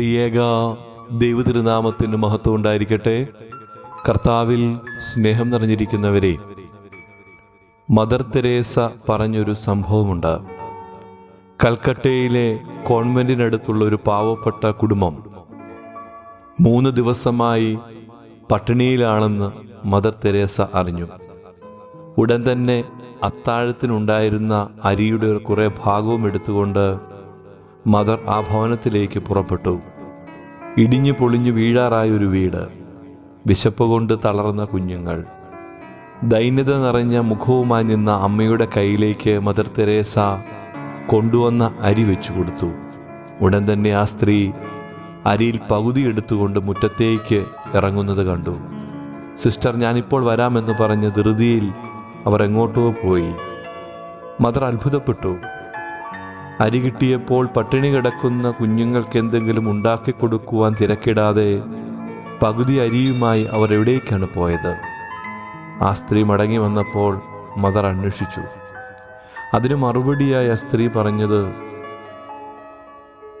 ത്രിയേക ദൈവതിരുനാമത്തിന് മഹത്വം ഉണ്ടായിരിക്കട്ടെ. കർത്താവിൽ സ്നേഹം നിറഞ്ഞിരിക്കുന്നവരെ മദർ തെരേസ പറഞ്ഞൊരു സംഭവമുണ്ട്. കൽക്കട്ടയിലെ കോൺവെന്റിനടുത്തുള്ള ഒരു പാവപ്പെട്ട കുടുംബം മൂന്ന് ദിവസമായി പട്ടിണിയിലാണെന്ന് മദർ തെരേസ അറിഞ്ഞു. ഉടൻ തന്നെ അത്താഴത്തിനുണ്ടായിരുന്ന അരിയുടെ കുറേ ഭാഗവും എടുത്തുകൊണ്ട് മദർ ആ ഭവനത്തിലേക്ക് പുറപ്പെട്ടു. ഇടിഞ്ഞു പൊളിഞ്ഞു വീഴാറായ ഒരു വീട്. വിശപ്പ് കൊണ്ട് തളർന്ന കുഞ്ഞുങ്ങൾ. ദൈന്യത നിറഞ്ഞ മുഖവുമായി നിന്ന അമ്മയുടെ കയ്യിലേക്ക് മദർ തെരേസ കൊണ്ടുവന്ന അരി വെച്ചു കൊടുത്തു. ഉടൻ തന്നെ ആ സ്ത്രീ അരിയിൽ പകുതി എടുത്തുകൊണ്ട് മുറ്റത്തേക്ക് ഇറങ്ങുന്നത് കണ്ടു. സിസ്റ്റർ ഞാനിപ്പോൾ വരാമെന്ന് പറഞ്ഞ് ധൃതിയിൽ അവർ എങ്ങോട്ടോ പോയി. മദർ അത്ഭുതപ്പെട്ടു. അരി കിട്ടിയപ്പോൾ പട്ടിണി കിടക്കുന്ന കുഞ്ഞുങ്ങൾക്ക് എന്തെങ്കിലും ഉണ്ടാക്കി കൊടുക്കുവാൻ തിരക്കിടാതെ പകുതി അരിയുമായി അവർ എവിടേക്കാണ് പോയത്? ആ സ്ത്രീ മടങ്ങി വന്നപ്പോൾ മദർ അന്വേഷിച്ചു. അതിന് മറുപടിയായി ആ സ്ത്രീ പറഞ്ഞത്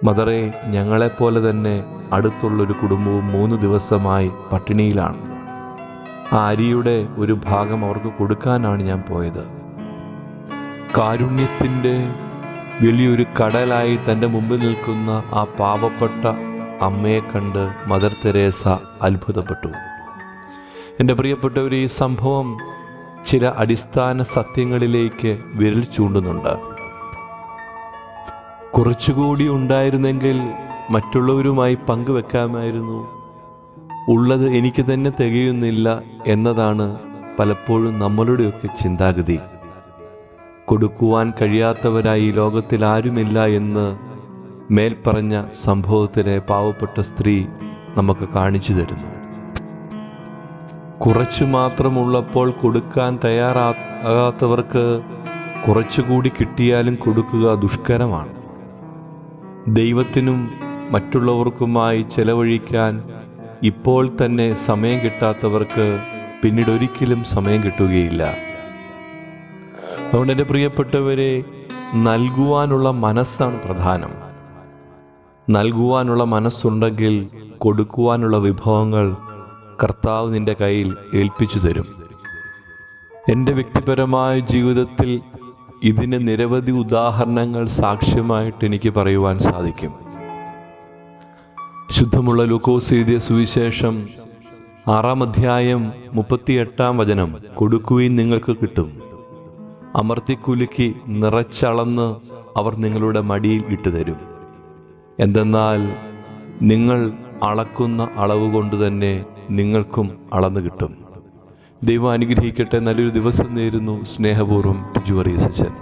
മദറെ ഞങ്ങളെപ്പോലെ തന്നെ അടുത്തുള്ളൊരു കുടുംബവും മൂന്ന് ദിവസമായി പട്ടിണിയിലാണ്. ആ അരിയുടെ ഒരു ഭാഗം അവർക്ക് കൊടുക്കാനാണ് ഞാൻ പോയത്. കാരുണ്യത്തിന്റെ വലിയൊരു കടലായി തന്റെ മുമ്പിൽ നിൽക്കുന്ന ആ പാവപ്പെട്ട അമ്മയെ കണ്ട് മദർ തെരേസ അത്ഭുതപ്പെട്ടു. എന്റെ പ്രിയപ്പെട്ടവർ ഈ സംഭവം ചില അടിസ്ഥാന സത്യങ്ങളിലേക്ക് വിരൽ ചൂണ്ടുന്നുണ്ട്. കുറച്ചുകൂടി ഉണ്ടായിരുന്നെങ്കിൽ മറ്റുള്ളവരുമായി പങ്കുവെക്കാമായിരുന്നു. ഉള്ളത് എനിക്ക് തന്നെ തികയുന്നില്ല എന്നതാണ് പലപ്പോഴും നമ്മളുടെയൊക്കെ ചിന്താഗതി. കൊടുക്കുവാൻ കഴിയാത്തവരായി ലോകത്തിൽ ആരുമില്ല എന്ന് മേൽപ്പറഞ്ഞ സംഭവത്തിലെ പാവപ്പെട്ട സ്ത്രീ നമുക്ക് കാണിച്ചു തരുന്നു. കുറച്ചു മാത്രമുള്ളപ്പോൾ കൊടുക്കാൻ തയ്യാറാകാത്തവർക്ക് കുറച്ചുകൂടി കിട്ടിയാലും കൊടുക്കുക ദുഷ്കരമാണ്. ദൈവത്തിനും മറ്റുള്ളവർക്കുമായി ചെലവഴിക്കാൻ ഇപ്പോൾ തന്നെ സമയം കിട്ടാത്തവർക്ക് പിന്നീട് ഒരിക്കലും സമയം കിട്ടുകയില്ല. അതുകൊണ്ട് എന്റെ പ്രിയപ്പെട്ടവരെ നൽകുവാനുള്ള മനസ്സാണ് പ്രധാനം. നൽകുവാനുള്ള മനസ്സുണ്ടെങ്കിൽ കൊടുക്കുവാനുള്ള വിഭവങ്ങൾ കർത്താവ് നിന്റെ കയ്യിൽ ഏൽപ്പിച്ചു തരും. എന്റെ വ്യക്തിപരമായ ജീവിതത്തിൽ ഇതിന് നിരവധി ഉദാഹരണങ്ങൾ സാക്ഷ്യമായിട്ട് എനിക്ക് പറയുവാൻ സാധിക്കും. ശുദ്ധമുള്ള ലൂക്കോസ് എഴുതിയ സുവിശേഷം ആറാം അധ്യായം മുപ്പത്തിയെട്ടാം വചനം കൊടുക്കുകയും നിങ്ങൾക്ക് കിട്ടും. അമർത്തിക്കുലുക്കി നിറച്ചളന്ന് അവർ നിങ്ങളുടെ മടിയിൽ ഇട്ടുതരും. എന്തെന്നാൽ നിങ്ങൾ അളക്കുന്ന അളവ് കൊണ്ട് തന്നെ നിങ്ങൾക്കും അളന്നു കിട്ടും. ദൈവം അനുഗ്രഹിക്കട്ടെ. നല്ലൊരു ദിവസം നേരുന്നു. സ്നേഹപൂർവം ടിജു അറിയസച്ചൻ